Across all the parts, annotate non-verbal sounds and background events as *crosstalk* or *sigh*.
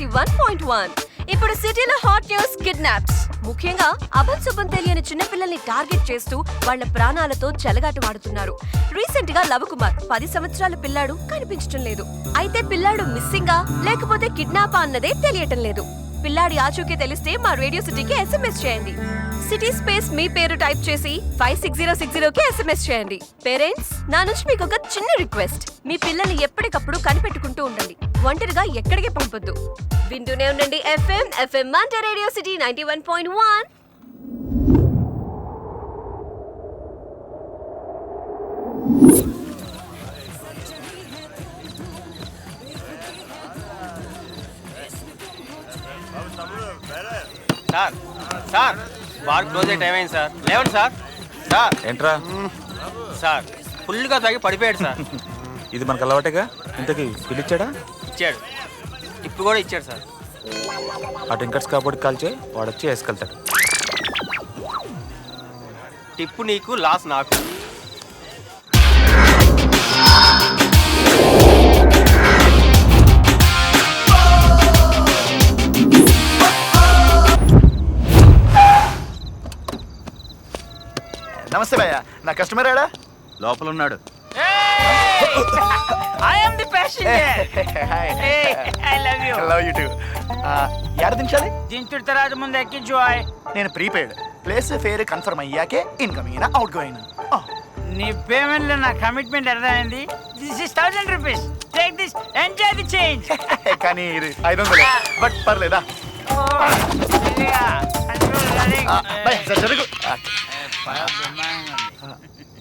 Ninety one point one. ఇప్పుడు సిటీలో hot news kidnaps. ముఖ్యంగా అభంశుభం తెలియని చిన్నపిల్లల్ని టార్గెట్ చేస్తూ వాళ్ళ ప్రాణాలతో చెలగాటమాడుతున్నారు రీసెంట్గా లవకుమార్ పది సంవత్సరాల పిల్లాడు కనిపించడం లేదు. అయితే పిల్లాడు మిస్సింగా లేకపోతే కిడ్నాపా అన్నదే తెలియటం లేదు. పిల్లాడి ఆచూకీ తెలిస్తే మా రేడియో సిటీకి ఎస్ఎంఎస్ చేయండి. సిటీ స్పేస్ మీ పేరు టైప్ చేసి ఫైవ్ సిక్స్ జీరో సిక్స్ జీరోకి ఎస్ఎంఎస్ చేయండి. పేరెంట్స్ నా నుంచి మీకు ఒక చిన్న రిక్వెస్ట్. మీ పిల్లల్ని ఎప్పటికప్పుడు కనిపెట్టుకుంటూ ఉండండి. ఒంటరిగా ఎక్కడికి పంపొద్దు. వింటూనే ఉండండి ఎఫ్ఎం ఎఫ్ఎం అంటే radio city ninety one point one sir bar close అయ్యే టైం అయింది సార్. లేవండి సార్. సార్. ఏంట్రా? సార్ ఫుల్గా తాగి పడిపోయాడు సార్. *laughs* ఇది మనకు అలవాటేగా? ఇంతకి పిలిచాడా ఇచ్చాడు. ఇప్పుడు కూడా ఇచ్చాడు సార్. ఆ టింకర్స్ కాబట్టి కాల్ చేయి వాడు వచ్చి వేసుకెళ్తాడు. టిప్పు నీకు లాస్ నాకు. నమస్తే భయ్య. నా కస్టమర్ ఏడా లోపల ఉన్నాడు. లవ్ యూ టూ దించాలి? దించుడు తర్వాత ముందు ఎక్కించు. నేను ప్రీపెయిడ్. ప్లేస్ ఫేర్ కన్ఫర్మ్ అయ్యాకే ఇన్కమింగ్ అయినా అవుట్ గోయింగ్ నీ పేమెంట్లో నా కమిట్మెంట్ అర్థమైంది this is thousand rupees take this enjoy the change కానీ ఇది ఐదు వందలు. బట్ పర్లేదా?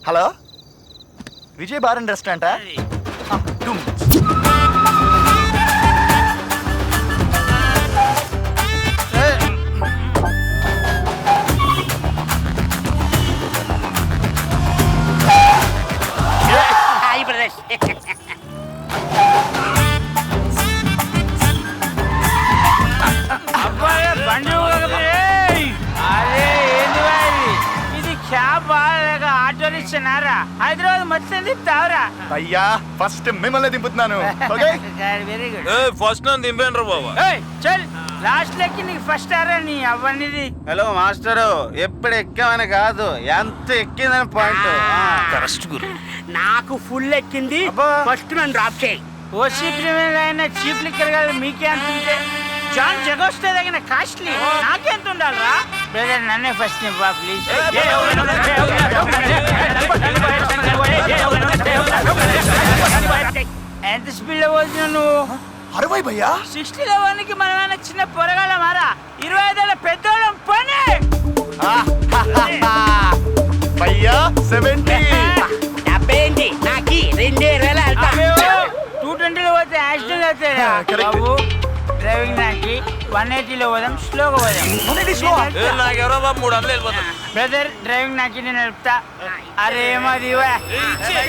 హలో? విజయ్ బార్ అండ్ రెస్టారెంటా? తిప్పుతావురా అయ్యా ఫస్ట్ మిమ్మల్ని దింపుతున్నాను. ఓకే వెరీ గుడ్ ఫస్ట్ నన్ను దింపేండ్రు బాబా. ఏయ్ చల్. లాస్ట్ లెక్కి నీకు ఫస్ట్ అరా నీ అవ్వనిది. హలో మాస్టరు ఎప్పుడు ఎక్కామని కాదు. ఎంత ఎక్కిందని పాయింట్ కరెస్ట్ గురు. నాకు ఫుల్ ఎక్కింది ఫస్ట్ నన్ను డ్రాప్ చేయి. ఓసీ ప్రీమియం అయినా చీప్ లిక్కర్ కాదు మీకే అంత ఉంటే. జాన్ జగొస్తే తగిన కాస్ట్లీ నాకెంత ఉండాలరా? బ్రదర్ నన్నే ఫస్ట్ నివ్వా ప్లీజ్ ఎంత స్పీడ్లో పోతున్నా నువ్వు అరవై భయ్యా సిక్స్టీలో వన్కి మనమైనా చిన్న పొరగాల మారా ఇరవై ఐదేళ్ళ పెద్దోళ్ళం పని భయ్యా సెవెంటీ డెబ్బై ఏంటి నాకి రెండే వేల టూ ట్వంటీలో పోతే యాక్సిడెంట్ అవుతాయి. బాబు డ్రైవింగ్ వన్ ఎయిటీలో పోదాం స్లోగా పోదాం నాకెవరో బాబు మూడు వందలు వెళ్ళిపోతాను బ్రదర్ డ్రైవింగ్ నాకు నేను నడుపుతా అరే ఇవ్వ. ఇలా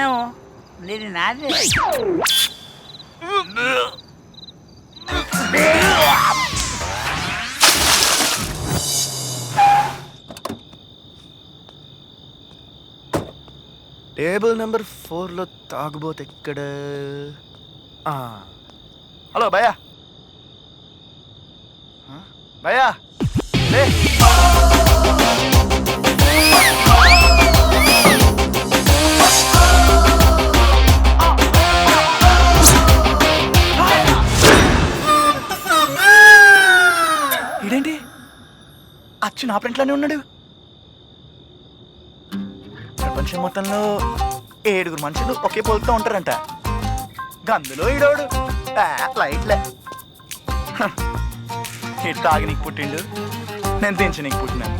ఆ, అన్నావు నేను నాదే టేబుల్ నెంబర్ ఫోర్లో తాగుబోతే ఎక్కడ? హలో భయ్యా. భయ్యా. లే. నా ప్రింట్లోనే ఉన్నాడు. ప్రపంచం మొత్తంలో ఏడుగురు మనుషులు ఒకే పోలుతో ఉంటారంట. గందులో ఈడోడు. లైట్లే. ఇటు తాగి నీకు పుట్టిండు. నేను దించి నీకు పుట్టినాను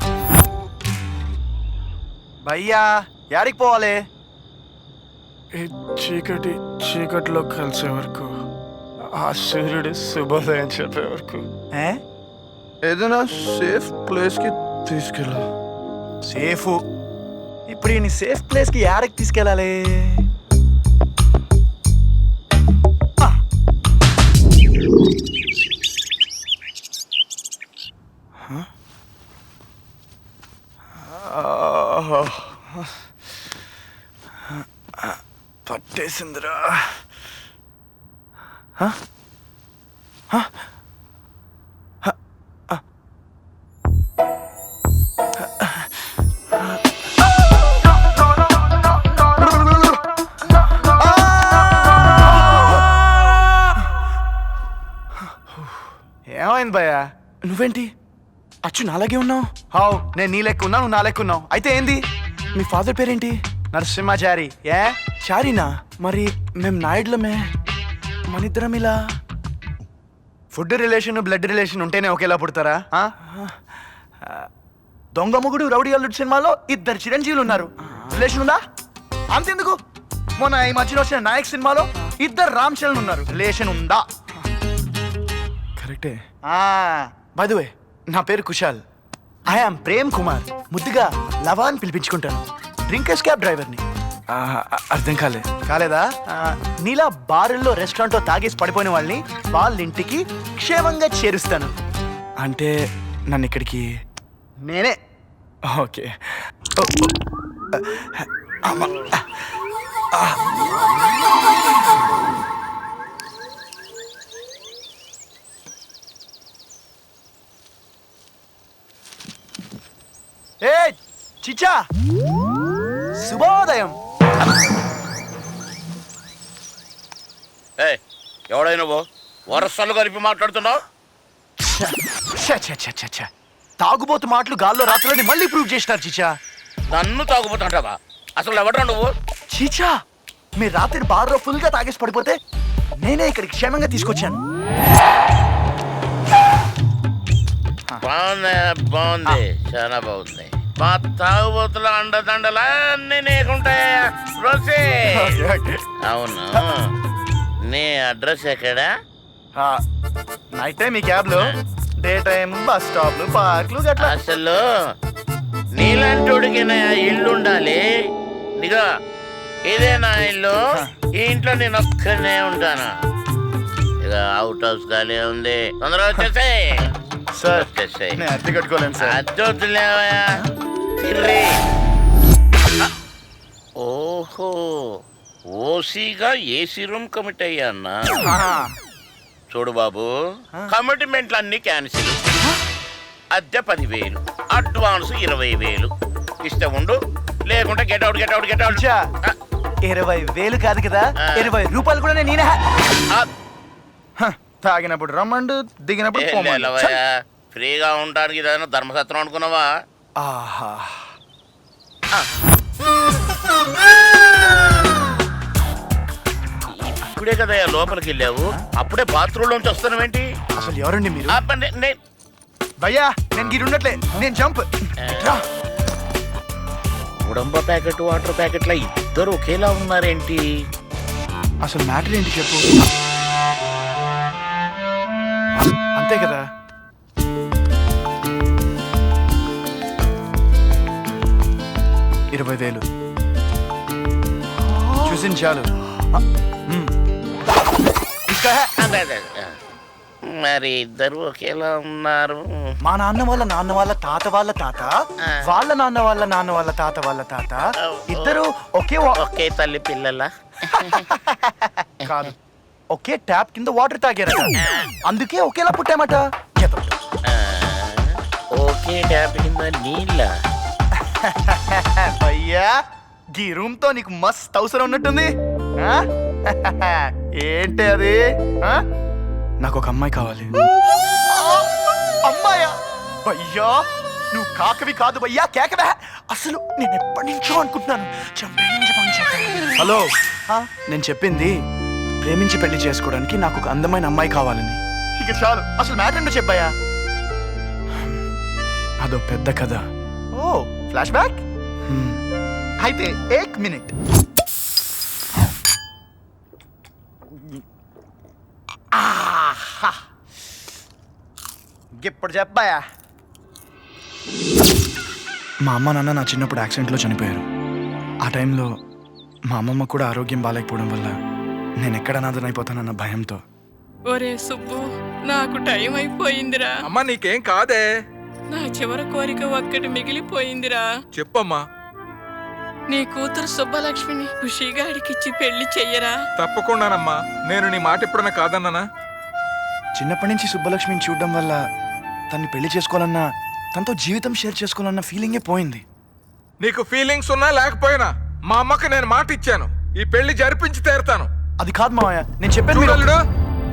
భయ్యా యాడికి పోవాలి? ఈ చీకటి చీకటిలో కలిసే వరకు ఆ సూర్యుడు శుభోదయం చెప్పే వరకు. ఏ? ఏదైనా సేఫ్ ప్లేస్కి తీసుకెళ్ళా. సేఫ్. ఇప్పుడు ఈయన సేఫ్ ప్లేస్కి యాడకి తీసుకెళ్ళాలి? పట్టేసిందిరా. ఏమైంది భయ్యా? నువ్వేంటి? అచ్చు నాలాగే ఉన్నావు? హావ్ నేను నీ లెక్క ఉన్నా నువ్వు నా లెక్క ఉన్నావు. అయితే ఏంది? మీ ఫాదర్ పేరేంటి? నరసింహాచారి. ఏ? చారీనా? మరి మేము నాయుడులమే. మన ఇద్దరం ఇలా? ఫుడ్ రిలేషన్ బ్లడ్ రిలేషన్ ఉంటేనే ఒకేలా పుడతారా? ఆ? దొంగ మొగుడు రౌడీ అల్లుడు సినిమాలో ఇద్దరు చిరంజీవులు ఉన్నారు. రిలేషన్ ఉందా? అంతెందుకు? మొన్న ఈ మధ్యలో వచ్చిన నాయక్ సినిమాలో ఇద్దరు రామ్ చరణ్ ఉన్నారు. రిలేషన్ ఉందా? కరెక్టే. బై వే నా పేరు కుశాల్. ఐఆమ్ ప్రేమ్ కుమార్ ముద్దుగా లవా అని పిలిపించుకుంటాను డ్రింకర్స్ క్యాబ్ డ్రైవర్ని అర్థం కాలే. కాలేదా? నీలా బారుల్లో రెస్టారెంట్లో తాగేసి పడిపోయిన వాళ్ళని వాళ్ళ ఇంటికి క్షేమంగా చేరుస్తాను. అంటే నన్ను ఇక్కడికి నేనే. ఓకే. ఏ చిచ్చా. శుభోదయం. ఎవడై నువ్వు? వరసలు కలిపి మాట్లాడుతున్నావు. తాగుబోతు మాటలు గాల్లో రాత్రులని మళ్ళీ ప్రూవ్ చేసినారు చిచ్చా. నన్ను తాగుపోతుంటావా అసలు ఎవడ్రా నువ్వు? చీచా మీరు రాత్రి బార్లో ఫుల్గా తాగేసి పడిపోతే నేనే ఇక్కడికి క్షేమంగా తీసుకొచ్చాను. బాగుంది బాగుంది చాలా బాగుంది. మా తాగుబోతుల అండదండలు అన్ని నీకుంటాయా? రోసే. అవును. నీ అడ్రస్ ఎక్కడా? నైట్ టైం ఈ క్యాబ్లో డే టైం బస్ స్టాప్లు పార్క్లు గట్లా. అసలు నీలాంటోడికి నా ఇల్లు ఉండాలి ఇదిగో ఇదే నా ఇల్లు. ఈ ఇంట్లో నేను ఒక్కనే ఉంటాను. ఇక అవుట్ హౌస్ ఖాళీ ఉంది. తొందరగా వచ్చేసాయి. సార్. వచ్చేసాయి నేను అద్దె కట్టుకోలేను సార్. అద్దొద్దులేవయ్యా తిర్రి. ఓహో. ఓసీగా ఏసీ రూమ్ కమిట్ అయ్యా అన్నా. ఆ, చూడు బాబు కమిట్మెంట్లు అన్ని క్యాన్సిల్. అద్దె పదివేలు అడ్వాన్స్ ఇరవై వేలు. ఇస్తే ఉండు లేకుంటే get out get out get out ఇరవై వేలు కాదు కదా. ఇరవై రూపాయలు కూడా నేనే తాగినప్పుడు రమ్మండు దిగినప్పుడు పోమండు. ఛ! ఫ్రీగా ఉండడానికి ఏదైనా ధర్మసత్రం అనుకున్నావా? ఆహా. ఇప్పుడే కదా లోపలికి వెళ్ళావు అప్పుడే బాత్రూమ్ లోంచి వస్తున్నావేంటి? అసలు ఎవరండి మీరు? ఆ, నే- నే- భయ్యా నేను గిరి ఉండట్లే. నేను జంప్. రా. ఉడంబ ప్యాకెట్ వాటర్ ప్యాకెట్ల ఇద్దరు ఒకేలా ఉన్నారేంటి? అసలు మ్యాటర్ ఏంటి చెప్పు? అంతే కదా? ఇరవై వేలు చూసింది చాలు. మరి ఇద్దరు ఒకేలా ఉన్నారు. మా నాన్న వాళ్ళ నాన్న వాళ్ళ తాత వాళ్ళ తాత. వాళ్ళ నాన్న వాళ్ళ నాన్న వాళ్ళ తాత వాళ్ళ తాత ఇద్దరు ఒకే ఒకే తల్లి పిల్లల? కాదు. ఒకే ట్యాప్ కింద వాటర్ తాగారట అందుకే ఒకేలా పుట్టామట. ఒకే ట్యాప్ కింద నీళ్ళ అయ్యా ఈ రూమ్తో నీకు మస్త్ అవసరం ఉన్నట్టుంది? ఏంటి అది? నాకు ఒక అమ్మాయి కావాలి అమ్మాయా అయ్యా నువ్వు కాకవి కాదు భయ్యా కేకవే అసలు నేను ఎప్పటి నుంచో అనుకుంటున్నాను. హలో? నేను చెప్పింది ప్రేమించి పెళ్ళి చేసుకోవడానికి నాకు ఒక అందమైన అమ్మాయి కావాలని. ఇక చాలు. అసలు మ్యాటర్ ఏంటో చెప్పాయా అదో పెద్ద కథ. ఓ ఫ్లాష్ బ్యాక్? అయితే ఏక్ మినిట్. ఇప్పుడు చెప్పాయా మా అమ్మ నాన్న నా చిన్నప్పుడు యాక్సిడెంట్లో చనిపోయారు. ఆ టైంలో మా అమ్మమ్మ కూడా ఆరోగ్యం బాగాలేకపోవడం వల్ల నేను ఎక్కడ అనాథనైపోతానన్న భయంతో. ఒరే సుబ్బు నాకు టైం అయిపోయిందిరా. అమ్మా నీకేం కాదే? నా చివరి కోరిక ఒక్కటి మిగిలిపోయిందిరా. చెప్పమ్మా. నీ కూతురు సుబ్బలక్ష్మిని ఖుషిగాడికిచ్చి పెళ్ళి చెయ్యరా? తప్పకుండానమ్మా. నేను నీ మాట ఎప్పుడన్నా కాదన్నానా? చిన్నప్పటి నుంచి సుబ్బలక్ష్మిని చూడడం వల్ల తన్ని పెళ్ళి చేసుకోవాలన్నా తనతో జీవితం షేర్ చేసుకోవాలన్న ఫీలింగే పోయింది. నీకు ఫీలింగ్స్ ఉన్నా లేకపోయినా మా అమ్మకి నేను మాట ఇచ్చాను ఈ పెళ్ళి జరిపించి తీరుతాను. అది కాదు మావయ్య నేను చెప్పాను మీరు చూడలుడు?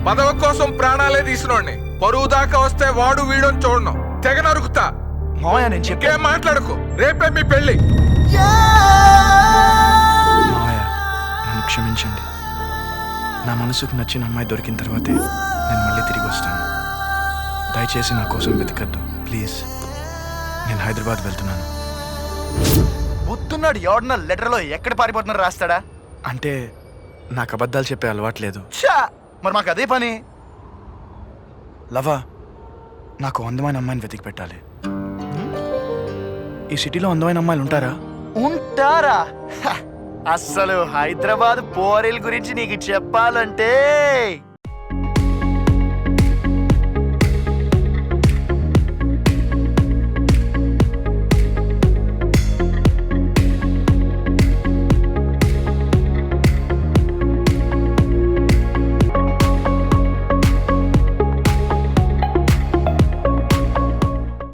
పదవ కోసం ప్రాణాలే తీసినోడిని. పరువు దాకా వస్తే వాడు వీడని చూడను. తెగ నరుకుతా. మావయ్య నేను చెప్పాను ఇంకేం మాట్లాడుకు. రేపే మీ పెళ్ళి మావయ్య నన్ను క్షమించండి. నా మనసుకు నచ్చిన అమ్మాయి దొరికిన తర్వాతే నేను మళ్ళీ తిరిగి వస్తాను. దయచేసి నా కోసం వెతకద్దు. ప్లీజ్ నేను హైదరాబాద్ వెళ్తున్నాను. బుద్ధున్నాడు ఎవడన్నా లెటర్లో ఎక్కడ పారిపోతున్నారు రాస్తాడా? అంటే నాకు అబద్ధాలు చెప్పే అలవాట్లేదు ఛా! మరి మాకు అదే పని? లవా నాకు అందమైన అమ్మాయిని వెతికి పెట్టాలి. ఈ సిటీలో అందమైన అమ్మాయిలు ఉంటారా? ఉంటారా! అస్సలు హైదరాబాద్ పోరీల గురించి నీకు చెప్పాలంటే